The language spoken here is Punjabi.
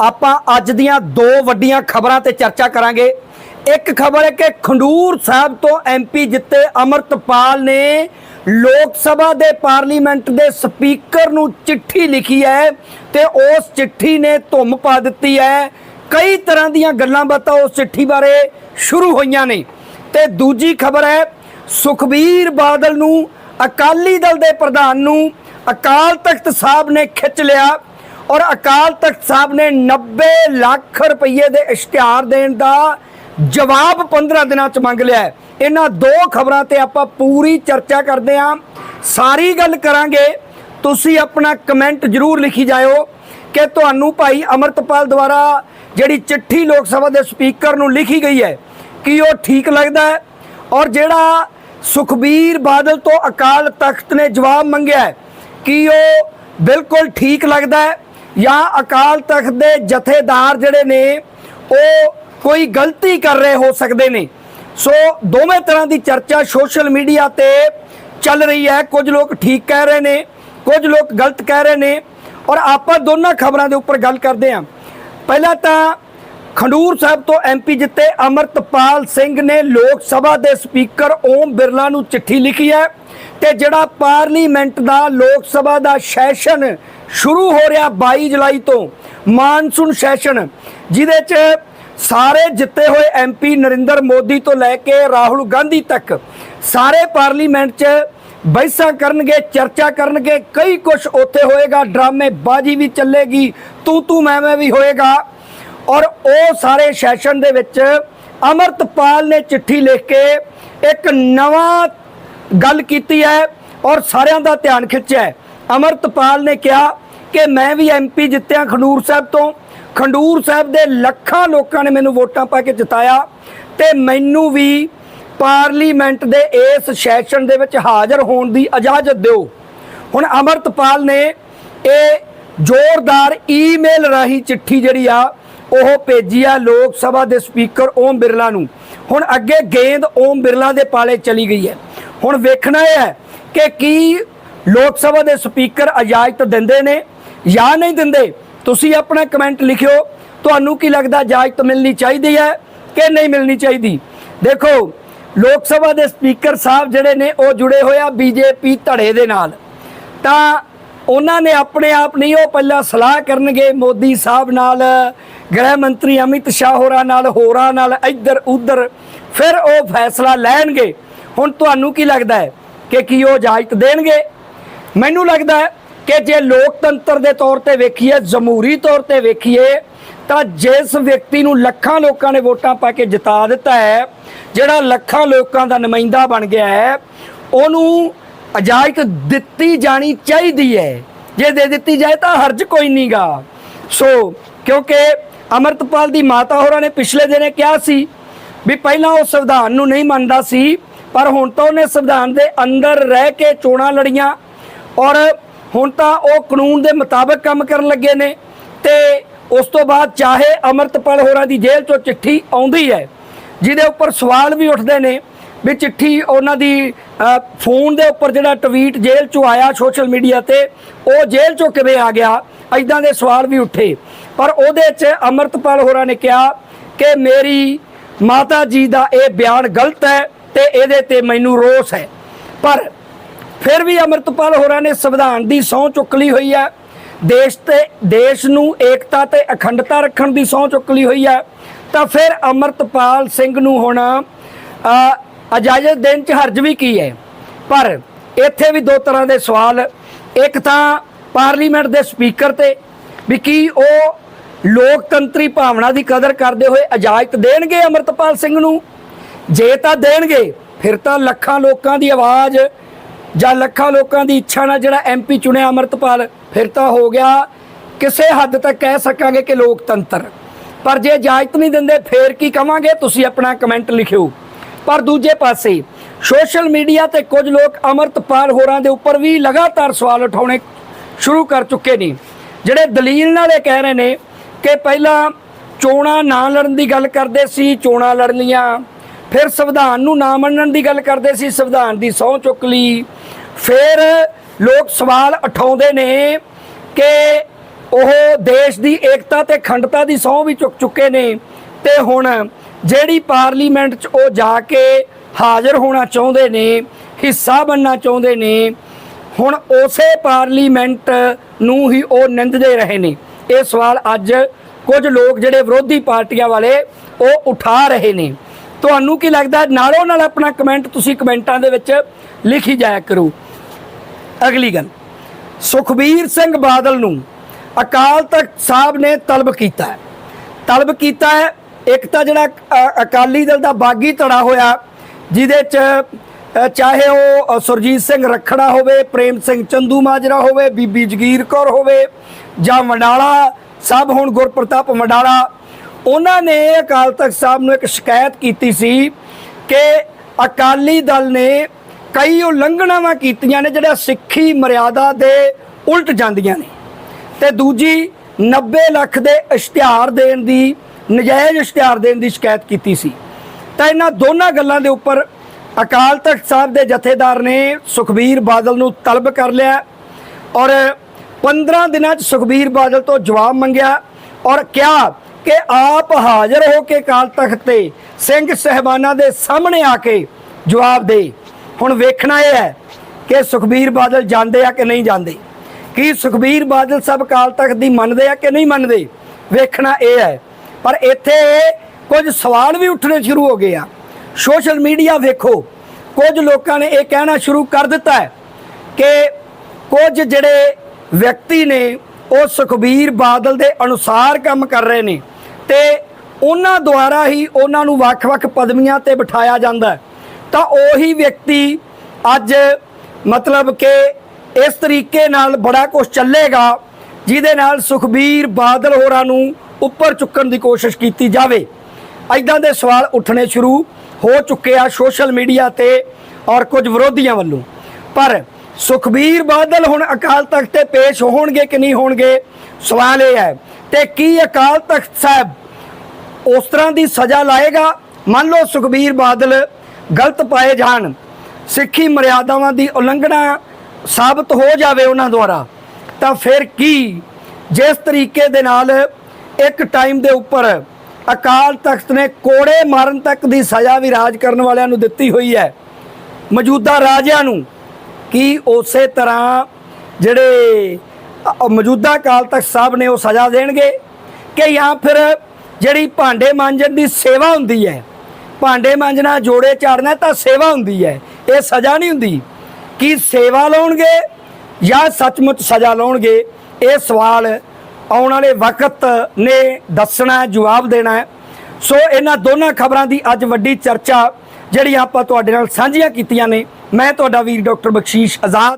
ਆਪਾਂ ਅੱਜ ਦੀਆਂ ਦੋ ਵੱਡੀਆਂ ਖਬਰਾਂ ਤੇ ਚਰਚਾ ਕਰਾਂਗੇ। ਇੱਕ ਖਬਰ ਹੈ ਕਿ ਖੰਡੂਰ ਸਾਹਿਬ ਤੋਂ ਐਮਪੀ ਜਿੱਤੇ ਅਮਰਤਪਾਲ ਨੇ ਲੋਕ ਸਭਾ ਦੇ ਪਾਰਲੀਮੈਂਟ ਦੇ ਸਪੀਕਰ ਨੂੰ ਚਿੱਠੀ ਲਿਖੀ ਹੈ ਤੇ ਉਸ ਚਿੱਠੀ ਨੇ ਧੁੰਮ ਪਾ ਦਿੱਤੀ ਹੈ। ਕਈ ਤਰ੍ਹਾਂ ਦੀਆਂ ਗੱਲਾਂ ਬਾਤਾਂ ਉਸ ਚਿੱਠੀ ਬਾਰੇ ਸ਼ੁਰੂ ਹੋਈਆਂ ਨੇ। ਤੇ ਦੂਜੀ ਖਬਰ ਹੈ, ਸੁਖਬੀਰ ਬਾਦਲ ਨੂੰ ਅਕਾਲੀ ਦਲ ਦੇ ਪ੍ਰਧਾਨ ਨੂੰ ਅਕਾਲ ਤਖਤ ਸਾਹਿਬ ਨੇ ਖਿੱਚ ਲਿਆ। ਔਰ ਅਕਾਲ ਤਖਤ ਸਾਹਿਬ ਨੇ 90 ਲੱਖ ਰੁਪਏ ਦੇ ਇਸ਼ਤਿਹਾਰ ਦੇਣ ਦਾ ਜਵਾਬ 15 ਦਿਨਾਂ ਚ ਮੰਗ ਲਿਆ ਇਹਨਾਂ ਦੋ ਖਬਰਾਂ ਤੇ ਆਪਾਂ ਪੂਰੀ ਚਰਚਾ ਕਰਦੇ ਹਾਂ। ਸਾਰੀ ਗੱਲ ਕਰਾਂਗੇ। ਤੁਸੀਂ ਆਪਣਾ ਕਮੈਂਟ ਜਰੂਰ ਲਿਖੀ ਜਾਇਓ ਕਿ ਤੁਹਾਨੂੰ ਭਾਈ ਅਮਰਤਪਾਲ ਦੁਆਰਾ ਜਿਹੜੀ ਚਿੱਠੀ ਲੋਕ ਸਭਾ ਦੇ ਸਪੀਕਰ ਨੂੰ ਲਿਖੀ ਗਈ ਹੈ, ਕੀ ਉਹ ਠੀਕ ਲੱਗਦਾ ਹੈ? ਔਰ ਜਿਹੜਾ ਸੁਖਬੀਰ ਬਾਦਲ ਤੋਂ ਅਕਾਲ ਤਖਤ ਨੇ ਜਵਾਬ ਮੰਗਿਆ ਹੈ, ਕੀ ਉਹ ਬਿਲਕੁਲ ਠੀਕ ਲੱਗਦਾ ਹੈ? ਜਾਂ ਅਕਾਲ ਤਖਤ ਦੇ ਜਥੇਦਾਰ ਜਿਹੜੇ ਨੇ, ਉਹ ਕੋਈ ਗਲਤੀ ਕਰ ਰਹੇ ਹੋ ਸਕਦੇ ਨੇ। ਸੋ ਦੋਵੇਂ ਤਰ੍ਹਾਂ ਦੀ ਚਰਚਾ ਸੋਸ਼ਲ ਮੀਡੀਆ ਤੇ ਚੱਲ ਰਹੀ ਹੈ। ਕੁਝ ਲੋਕ ਠੀਕ ਕਹਿ ਰਹੇ ਨੇ, ਕੁਝ ਲੋਕ ਗਲਤ ਕਹਿ ਰਹੇ ਨੇ। ਔਰ ਆਪਾਂ ਦੋਨਾਂ ਖਬਰਾਂ ਦੇ ਉੱਪਰ ਗੱਲ ਕਰਦੇ ਹਾਂ। ਪਹਿਲਾਂ ਤਾਂ ਖੰਡੂਰ ਸਾਹਿਬ ਤੋਂ ਐਮਪੀ ਜਿੱਤੇ ਅਮਰਤਪਾਲ ਸਿੰਘ ਨੇ ਲੋਕ ਸਭਾ ਦੇ ਸਪੀਕਰ ਓਮ ਬਿਰਲਾ ਨੂੰ ਚਿੱਠੀ ਲਿਖੀ ਹੈ। ਤੇ ਜਿਹੜਾ ਪਾਰਲੀਮੈਂਟ ਦਾ ਲੋਕ ਸਭਾ ਦਾ ਸੈਸ਼ਨ ਸ਼ੁਰੂ ਹੋ ਰਿਹਾ 22 ਜੁਲਾਈ ਤੋਂ, ਮਾਨਸੂਨ ਸੈਸ਼ਨ, ਜਿਹਦੇ 'ਚ ਸਾਰੇ ਜਿੱਤੇ ਹੋਏ ਐਮਪੀ ਨਰਿੰਦਰ ਮੋਦੀ ਤੋਂ ਲੈ ਕੇ ਰਾਹੁਲ ਗਾਂਧੀ ਤੱਕ, ਸਾਰੇ ਪਾਰਲੀਮੈਂਟ 'ਚ ਬੈਠਾਂ ਕਰਨਗੇ, ਚਰਚਾ ਕਰਨਗੇ, ਕਈ ਕੁਝ ਉੱਥੇ ਹੋਏਗਾ ਡਰਾਮੇ ਬਾਜੀ ਵੀ ਚੱਲੇਗੀ ਤੂੰ ਤੂੰ ਮੈਂ ਮੈਂ ਵੀ ਹੋਏਗਾ। ਔਰ ਉਹ ਸਾਰੇ ਸੈਸ਼ਨ ਦੇ ਵਿੱਚ ਅਮਰਤਪਾਲ ਨੇ ਚਿੱਠੀ ਲਿਖ ਕੇ ਇੱਕ ਨਵਾਂ ਗੱਲ ਕੀਤੀ ਹੈ ਔਰ ਸਾਰਿਆਂ ਦਾ ਧਿਆਨ ਖਿੱਚਿਆ ਹੈ। ਅਮਰਤਪਾਲ ਨੇ ਕਿਹਾ ਕਿ ਮੈਂ ਵੀ ਐਮਪੀ ਜਿੱਤਿਆ ਖਡੂਰ ਸਾਹਿਬ ਤੋਂ। ਖੰਡੂਰ ਸਾਹਿਬ ਦੇ ਲੱਖਾਂ ਲੋਕਾਂ ਨੇ ਮੈਨੂੰ ਵੋਟਾਂ ਪਾ ਕੇ ਜਿਤਾਇਆ ਤੇ ਮੈਨੂੰ ਵੀ ਪਾਰਲੀਮੈਂਟ ਦੇ ਇਸ ਸੈਸ਼ਨ ਦੇ ਵਿੱਚ ਹਾਜ਼ਰ ਹੋਣ ਦੀ ਇਜਾਜ਼ਤ ਦਿਓ। ਹੁਣ ਅਮਰਤਪਾਲ ਨੇ ਇਹ ਜ਼ੋਰਦਾਰ ਈਮੇਲ ਰਾਹੀਂ ਚਿੱਠੀ ਜਿਹੜੀ ਆ, ਉਹ ਭੇਜੀ ਆ ਲੋਕ ਸਭਾ ਦੇ ਸਪੀਕਰ ਓਮ ਬਿਰਲਾ ਨੂੰ। ਹੁਣ ਅੱਗੇ ਗੇਂਦ ਓਮ ਬਿਰਲਾ ਦੇ ਪਾਲੇ ਚਲੀ ਗਈ ਹੈ। ਹੁਣ ਵੇਖਣਾ ਇਹ ਹੈ ਕਿ ਕੀ ਲੋਕ ਸਭਾ ਦੇ ਸਪੀਕਰ ਇਜਾਜ਼ਤ ਦਿੰਦੇ ਨੇ ਜਾਂ ਨਹੀਂ ਦਿੰਦੇ? ਤੁਸੀਂ ਆਪਣਾ ਕਮੈਂਟ ਲਿਖਿਓ। ਤੁਹਾਨੂੰ ਕੀ ਲੱਗਦਾ ਇਜਾਜ਼ਤ ਮਿਲਣੀ ਚਾਹੀਦੀ ਹੈ ਕਿ ਨਹੀਂ ਮਿਲਣੀ ਚਾਹੀਦੀ? ਦੇਖੋ, ਲੋਕ ਸਭਾ ਦੇ ਸਪੀਕਰ ਸਾਹਿਬ ਜਿਹੜੇ ਨੇ, ਉਹ ਜੁੜੇ ਹੋਏ ਆ ਬੀਜੇਪੀ ਧੜੇ ਦੇ ਨਾਲ। ਤਾਂ ਉਹਨਾਂ ਨੇ ਆਪਣੇ ਆਪ ਨਹੀਂ, ਉਹ ਪਹਿਲਾਂ ਸਲਾਹ ਕਰਨਗੇ। ਮੋਦੀ ਸਾਹਿਬ ਨਾਲ, ਗ੍ਰਹਿ ਮੰਤਰੀ ਅਮਿਤ ਸ਼ਾਹ ਹੋਰਾਂ ਨਾਲ ਹੋਰਾਂ ਨਾਲ ਇੱਧਰ ਉੱਧਰ ਫਿਰ ਉਹ ਫੈਸਲਾ ਲੈਣਗੇ। ਹੁਣ ਤੁਹਾਨੂੰ ਕੀ ਲੱਗਦਾ ਹੈ ਕਿ ਕੀ ਉਹ ਇਜਾਜ਼ਤ ਦੇਣਗੇ? ਮੈਨੂੰ ਲੱਗਦਾ ਹੈ ਕਿ ਜੇ ਲੋਕਤੰਤਰ ਦੇ ਤੌਰ ਤੇ ਵੇਖੀਏ, ਜਮਹੂਰੀ ਤੌਰ ਤੇ ਵੇਖੀਏ, ਤਾਂ ਜਿਸ ਵਿਅਕਤੀ ਨੂੰ ਲੱਖਾਂ ਲੋਕਾਂ ਨੇ ਵੋਟਾਂ ਪਾ ਕੇ ਜਿਤਾ ਦਿੱਤਾ ਹੈ, ਜਿਹੜਾ ਲੱਖਾਂ ਲੋਕਾਂ ਦਾ ਨੁਮਾਇੰਦਾ ਬਣ ਗਿਆ ਹੈ, ਉਹਨੂੰ ਇਜਾਜ਼ਤ ਦਿੱਤੀ ਜਾਣੀ ਚਾਹੀਦੀ ਹੈ। ਜੇ ਦੇ ਦਿੱਤੀ ਜਾਏ ਤਾਂ ਹਰਜ ਕੋਈ ਨਹੀਂਗਾ। ਸੋ, ਕਿਉਂਕਿ ਅਮਰਤਪਾਲ ਦੀ ਮਾਤਾ ਹੋਰਾਂ ਨੇ ਪਿਛਲੇ ਦਿਨੇ ਕਿਹਾ ਸੀ ਵੀ ਪਹਿਲਾਂ ਉਹ ਸੰਵਿਧਾਨ ਨੂੰ ਨਹੀਂ ਮੰਨਦਾ ਸੀ ਪਰ ਹੁਣ ਤਾਂ ਉਹਨੇ ਸੰਵਿਧਾਨ ਦੇ ਅੰਦਰ ਰਹਿ ਕੇ ਚੋਣਾਂ ਲੜੀਆਂ ਔਰ ਹੁਣ ਤਾਂ ਉਹ ਕਾਨੂੰਨ ਦੇ ਮੁਤਾਬਕ ਕੰਮ ਕਰਨ ਲੱਗੇ ਨੇ ਤੇ ਉਸ ਤੋਂ ਬਾਅਦ ਚਾਹੇ ਅਮਰਤਪਾਲ ਹੋਰਾਂ ਦੀ ਜੇਲ੍ਹ ਤੋਂ ਚਿੱਠੀ ਆਉਂਦੀ ਹੈ, ਜਿਹਦੇ ਉੱਪਰ ਸਵਾਲ ਵੀ ਉੱਠਦੇ ਨੇ ਵੀ ਚਿੱਠੀ ਉਹਨਾਂ ਦੀ ਫੋਨ ਦੇ ਉੱਪਰ ਜਿਹੜਾ ਟਵੀਟ ਜੇਲ੍ਹ ਚੋਂ ਆਇਆ ਸੋਸ਼ਲ ਮੀਡੀਆ ਤੇ, ਉਹ ਜੇਲ੍ਹ ਚੋਂ ਕਿਵੇਂ ਆ ਗਿਆ? ਐਦਾਂ ਦੇ ਸਵਾਲ ਵੀ ਉੱਠੇ। ਪਰ ਉਹਦੇ 'ਚ ਅਮਰਤਪਾਲ ਹੋਰਾਂ ਨੇ ਕਿਹਾ ਕਿ ਮੇਰੀ ਮਾਤਾ ਜੀ ਦਾ ਇਹ ਬਿਆਨ ਗਲਤ ਹੈ ਤੇ ਇਹਦੇ ਤੇ ਮੈਨੂੰ ਰੋਸ ਹੈ। ਪਰ ਫਿਰ ਵੀ ਅਮਰਤਪਾਲ ਹੋਰਾਂ ਨੇ ਸੰਵਿਧਾਨ ਦੀ ਸਹੁੰ ਚੁੱਕ ਲਈ ਹੋਈ ਹੈ। ਦੇਸ਼ ਤੇ ਦੇਸ਼ ਨੂੰ ਏਕਤਾ ਤੇ ਅਖੰਡਤਾ ਰੱਖਣ ਦੀ ਸਹੁੰ ਚੁੱਕ ਲਈ ਹੋਈ ਹੈ। ਤਾਂ ਫਿਰ ਅਮਰਤਪਾਲ ਸਿੰਘ ਨੂੰ ਹੁਣ ਇਜਾਜ਼ਤ ਦੇਣ ਚ ਹਰਜ ਵੀ ਕੀ ਹੈ? ਪਰ ਇੱਥੇ ਵੀ ਦੋ ਤਰ੍ਹਾਂ ਦੇ ਸਵਾਲ। ਇੱਕ ਤਾਂ ਪਾਰਲੀਮੈਂਟ ਦੇ ਸਪੀਕਰ ਤੇ ਵੀ ਕੀ ਉਹ ਲੋਕਤੰਤਰੀ ਭਾਵਨਾ ਦੀ ਕਦਰ ਕਰਦੇ ਹੋਏ ਇਜਾਜ਼ਤ ਦੇਣਗੇ ਅਮਰਤਪਾਲ ਸਿੰਘ ਨੂੰ? ਜੇ ਤਾਂ ਦੇਣਗੇ, ਫਿਰ ਤਾਂ ਲੱਖਾਂ ਲੋਕਾਂ ਦੀ ਆਵਾਜ਼ ਜਾਂ ਲੱਖਾਂ ਲੋਕਾਂ ਦੀ ਇੱਛਾ ਨਾਲ ਜਿਹੜਾ ਐਮਪੀ ਚੁਣਿਆ ਅਮਰਤਪਾਲ, ਫਿਰ ਤਾਂ ਹੋ ਗਿਆ ਕਿਸੇ ਹੱਦ ਤੱਕ ਕਹਿ ਸਕਾਂਗੇ ਕਿ ਲੋਕਤੰਤਰ। ਪਰ ਜੇ ਇਜਾਜ਼ਤ ਨਹੀਂ ਦਿੰਦੇ, ਫੇਰ ਕੀ ਕਵਾਂਗੇ? ਤੁਸੀਂ ਆਪਣਾ ਕਮੈਂਟ ਲਿਖਿਓ। ਪਰ ਦੂਜੇ ਪਾਸੇ, ਸੋਸ਼ਲ ਮੀਡੀਆ ਤੇ ਕੁਝ ਲੋਕ ਅਮਰਤਪਾਲ ਹੋਰਾਂ ਦੇ ਉੱਪਰ ਵੀ ਲਗਾਤਾਰ ਸਵਾਲ ਉਠਾਉਣੇ ਸ਼ੁਰੂ ਕਰ ਚੁੱਕੇ ਨੇ। ਜਿਹੜੇ ਦਲੀਲ ਨਾਲ ਇਹ ਕਹਿ ਰਹੇ ਨੇ ਕਿ ਪਹਿਲਾਂ ਚੋਣਾਂ ਨਾ ਲੜਨ ਦੀ ਗੱਲ ਕਰਦੇ ਸੀ, ਚੋਣਾਂ ਲੜ ਲੀਆਂ ਫਿਰ ਸੰਵਿਧਾਨ ਨੂੰ ਨਾ ਮੰਨਣ ਦੀ ਗੱਲ ਕਰਦੇ ਸੀ, ਸੰਵਿਧਾਨ ਦੀ ਸਹੁੰ ਚੁੱਕ ਲਈ। ਫਿਰ ਲੋਕ ਸਵਾਲ ਉਠਾਉਂਦੇ ਨੇ ਕਿ ਉਹ ਦੇਸ਼ ਦੀ ਏਕਤਾ ਤੇ ਅਖੰਡਤਾ ਦੀ ਸਹੁੰ ਵੀ ਚੁੱਕ ਚੁੱਕੇ ਨੇ ਤੇ ਹੁਣ ਜਿਹੜੀ ਪਾਰਲੀਮੈਂਟ 'ਚ ਉਹ ਜਾ ਕੇ ਹਾਜ਼ਰ ਹੋਣਾ ਚਾਹੁੰਦੇ ਨੇ, ਹਿੱਸਾ ਬਣਨਾ ਚਾਹੁੰਦੇ ਨੇ, ਹੁਣ ਉਸੇ ਪਾਰਲੀਮੈਂਟ ਨੂੰ ਹੀ ਉਹ ਨਿੰਦਦੇ ਰਹੇ ਨੇ। ਇਹ ਸਵਾਲ ਅੱਜ ਕੁਝ ਲੋਕ ਜਿਹੜੇ ਵਿਰੋਧੀ ਪਾਰਟੀਆਂ ਵਾਲੇ ਉਹ ਉਠਾ ਰਹੇ ਨੇ। ਤੁਹਾਨੂੰ ਕੀ ਲੱਗਦਾ ਨਾਲੋਂ ਨਾਲ ਆਪਣਾ ਕਮੈਂਟ ਤੁਸੀਂ ਕਮੈਂਟਾਂ ਦੇ ਵਿੱਚ ਲਿਖੀ ਜਾਇਆ ਕਰੋ। ਅਗਲੀ ਗੱਲ, ਸੁਖਬੀਰ ਸਿੰਘ ਬਾਦਲ ਨੂੰ ਅਕਾਲ ਤਖਤ ਸਾਹਿਬ ਨੇ ਤਲਬ ਕੀਤਾ ਹੈ। ਤਲਬ ਕੀਤਾ ਹੈ, ਇੱਕ ਤਾਂ ਜਿਹੜਾ ਅਕਾਲੀ ਦਲ ਦਾ ਬਾਗੀ ਧੜਾ ਹੋਇਆ, ਜਿਹਦੇ ਚ ਚਾਹੇ ਉਹ ਸੁਰਜੀਤ ਸਿੰਘ ਰਖੜਾ ਹੋਵੇ, ਪ੍ਰੇਮ ਸਿੰਘ ਚੰਦੂ ਮਾਜਰਾ ਹੋਵੇ, ਬੀਬੀ ਜਗੀਰ ਕੌਰ ਹੋਵੇ, ਜਾਂ ਮੰਡਾਲਾ ਸਾਹਿਬ ਹੁਣ, ਗੁਰਪ੍ਰਤਾਪ ਮੰਡਾਲਾ ਉਹਨਾਂ ਨੇ ਅਕਾਲ ਤਖਤ ਸਾਹਿਬ ਨੂੰ ਇੱਕ ਸ਼ਿਕਾਇਤ ਕੀਤੀ ਸੀ ਕਿ ਅਕਾਲੀ ਦਲ ਨੇ ਕਈ ਉਲੰਘਣਾਵਾਂ ਕੀਤੀਆਂ ਨੇ ਜਿਹੜਾ ਸਿੱਖੀ ਮਰਿਆਦਾ ਦੇ ਉਲਟ ਜਾਂਦੀਆਂ ਨੇ। ਤੇ ਦੂਜੀ 90 ਲੱਖ ਦੇ ਇਸ਼ਤਿਹਾਰ ਦੇਣ ਦੀ, ਨਜਾਇਜ਼ ਇਸ਼ਤਿਹਾਰ ਦੇਣ ਦੀ ਸ਼ਿਕਾਇਤ ਕੀਤੀ ਸੀ। ਤਾਂ ਇਹਨਾਂ ਦੋਨਾਂ ਗੱਲਾਂ ਦੇ ਉੱਪਰ ਅਕਾਲ ਤਖਤ ਸਾਹਿਬ ਦੇ ਜਥੇਦਾਰ ਨੇ ਸੁਖਬੀਰ ਬਾਦਲ ਨੂੰ ਤਲਬ ਕਰ ਲਿਆ ਔਰ 15 ਦਿਨਾਂ 'ਚ ਸੁਖਬੀਰ ਬਾਦਲ ਤੋਂ ਜਵਾਬ ਮੰਗਿਆ ਔਰ ਕਿਹਾ ਕਿ ਆਪ ਹਾਜ਼ਰ ਹੋ ਕੇ ਅਕਾਲ ਤਖਤ ਤੇ ਸਿੰਘ ਸਹਿਬਾਨਾਂ ਦੇ ਸਾਹਮਣੇ ਆ ਕੇ ਜਵਾਬ ਦੇ। ਹੁਣ ਵੇਖਣਾ ਇਹ ਹੈ ਕਿ ਸੁਖਬੀਰ ਬਾਦਲ ਜਾਂਦੇ ਆ ਕਿ ਨਹੀਂ ਜਾਂਦੇ। ਕੀ ਸੁਖਬੀਰ ਬਾਦਲ ਸਭ ਅਕਾਲ ਤਖਤ ਦੀ ਮੰਨਦੇ ਆ ਕਿ ਨਹੀਂ ਮੰਨਦੇ? ਵੇਖਣਾ ਇਹ ਹੈ। ਪਰ ਇੱਥੇ ਕੁਝ ਸਵਾਲ ਵੀ ਉੱਠਣੇ ਸ਼ੁਰੂ ਹੋ ਗਏ ਆ। ਸੋਸ਼ਲ ਮੀਡੀਆ ਵੇਖੋ, ਕੁਝ ਲੋਕਾਂ ਨੇ ਇਹ ਕਹਿਣਾ ਸ਼ੁਰੂ ਕਰ ਦਿੱਤਾ ਹੈ ਕਿ ਕੁਝ ਜਿਹੜੇ ਵਿਅਕਤੀ ਨੇ, ਉਹ ਸੁਖਬੀਰ ਬਾਦਲ ਦੇ ਅਨੁਸਾਰ ਕੰਮ ਕਰ ਰਹੇ ਨੇ। ਤੇ ਉਹਨਾਂ ਦੁਆਰਾ ਹੀ ਉਹਨਾਂ ਨੂੰ ਵੱਖ-ਵੱਖ ਪਦਵੀਆਂ ਤੇ ਬਿਠਾਇਆ ਜਾਂਦਾ ਤਾਂ ਉਹੀ ਵਿਅਕਤੀ ਅੱਜ ਮਤਲਬ ਕਿ ਇਸ ਤਰੀਕੇ ਨਾਲ ਬੜਾ ਕੁਝ ਚੱਲੇਗਾ, ਜਿਹਦੇ ਨਾਲ ਸੁਖਬੀਰ ਬਾਦਲ ਹੋਰਾਂ ਨੂੰ ਉੱਪਰ ਚੁੱਕਣ ਦੀ ਕੋਸ਼ਿਸ਼ ਕੀਤੀ ਜਾਵੇ। ਐਦਾਂ ਦੇ ਸਵਾਲ ਉੱਠਣੇ ਸ਼ੁਰੂ ਹੋ ਚੁੱਕੇ ਆ ਸੋਸ਼ਲ ਮੀਡੀਆ ਤੇ ਔਰ ਕੁਝ ਵਿਰੋਧੀਆਂ ਵੱਲੋਂ। ਪਰ ਸੁਖਬੀਰ ਬਾਦਲ ਹੁਣ ਅਕਾਲ ਤਖਤ ਤੇ ਪੇਸ਼ ਹੋਣਗੇ ਕਿ ਨਹੀਂ ਹੋਣਗੇ, ਸਵਾਲ ਇਹ ਹੈ ਤੇ ਕੀ ਅਕਾਲ ਤਖਤ ਸਾਹਿਬ ਉਸ ਤਰ੍ਹਾਂ ਦੀ ਸਜ਼ਾ ਲਾਏਗਾ? ਮੰਨ ਲਓ ਸੁਖਬੀਰ ਬਾਦਲ ਗਲਤ ਪਾਏ ਜਾਣ, ਸਿੱਖੀ ਮਰਿਆਦਾਵਾਂ ਦੀ ਉਲੰਘਣਾ ਸਾਬਤ ਹੋ ਜਾਵੇ ਉਹਨਾਂ ਦੁਆਰਾ, ਤਾਂ ਫਿਰ ਕੀ? ਜਿਸ ਤਰੀਕੇ ਦੇ ਨਾਲ ਇੱਕ ਟਾਈਮ ਦੇ ਉੱਪਰ ਅਕਾਲ ਤਖਤ ਨੇ ਕੋੜੇ ਮਾਰਨ ਤੱਕ ਦੀ ਸਜ਼ਾ ਵੀ ਰਾਜ ਕਰਨ ਵਾਲਿਆਂ ਨੂੰ ਦਿੱਤੀ ਹੋਈ ਹੈ। ਮੌਜੂਦਾ ਰਾਜਿਆਂ ਨੂੰ ਕੀ ਉਸੇ ਤਰ੍ਹਾਂ ਜਿਹੜੇ ਮੌਜੂਦਾ ਅਕਾਲ ਤਖਤ ਸਾਹਿਬ ਨੇ ਉਹ ਸਜ਼ਾ ਦੇਣਗੇ ਕਿ ਜਾਂ ਫਿਰ ਜਿਹੜੀ ਭਾਂਡੇ ਮਾਂਜਣ ਦੀ ਸੇਵਾ ਹੁੰਦੀ ਹੈ, ਭਾਂਡੇ ਮਾਂਜਣਾ, ਜੋੜੇ ਚਾੜਨਾ ਤਾਂ ਸੇਵਾ ਹੁੰਦੀ ਹੈ, ਇਹ ਸਜ਼ਾ ਨਹੀਂ ਹੁੰਦੀ। ਕੀ ਸੇਵਾ ਲਾਉਣਗੇ ਜਾਂ ਸੱਚਮੁੱਚ ਸਜ਼ਾ ਲਾਉਣਗੇ? ਇਹ ਸਵਾਲ ਆਉਣ ਵਾਲੇ ਵਕਤ ਨੇ ਦੱਸਣਾ, ਜਵਾਬ ਦੇਣਾ ਹੈ। ਸੋ ਇਹਨਾਂ ਦੋਨਾਂ ਖਬਰਾਂ ਦੀ ਅੱਜ ਵੱਡੀ ਚਰਚਾ ਜਿਹੜੀ ਆਪਾਂ ਤੁਹਾਡੇ ਨਾਲ ਸਾਂਝੀਆਂ ਕੀਤੀਆਂ ਨੇ, ਮੈਂ ਤੁਹਾਡਾ ਵੀਰ ਡਾਕਟਰ ਬਖਸ਼ੀਸ਼ ਆਜ਼ਾਦ।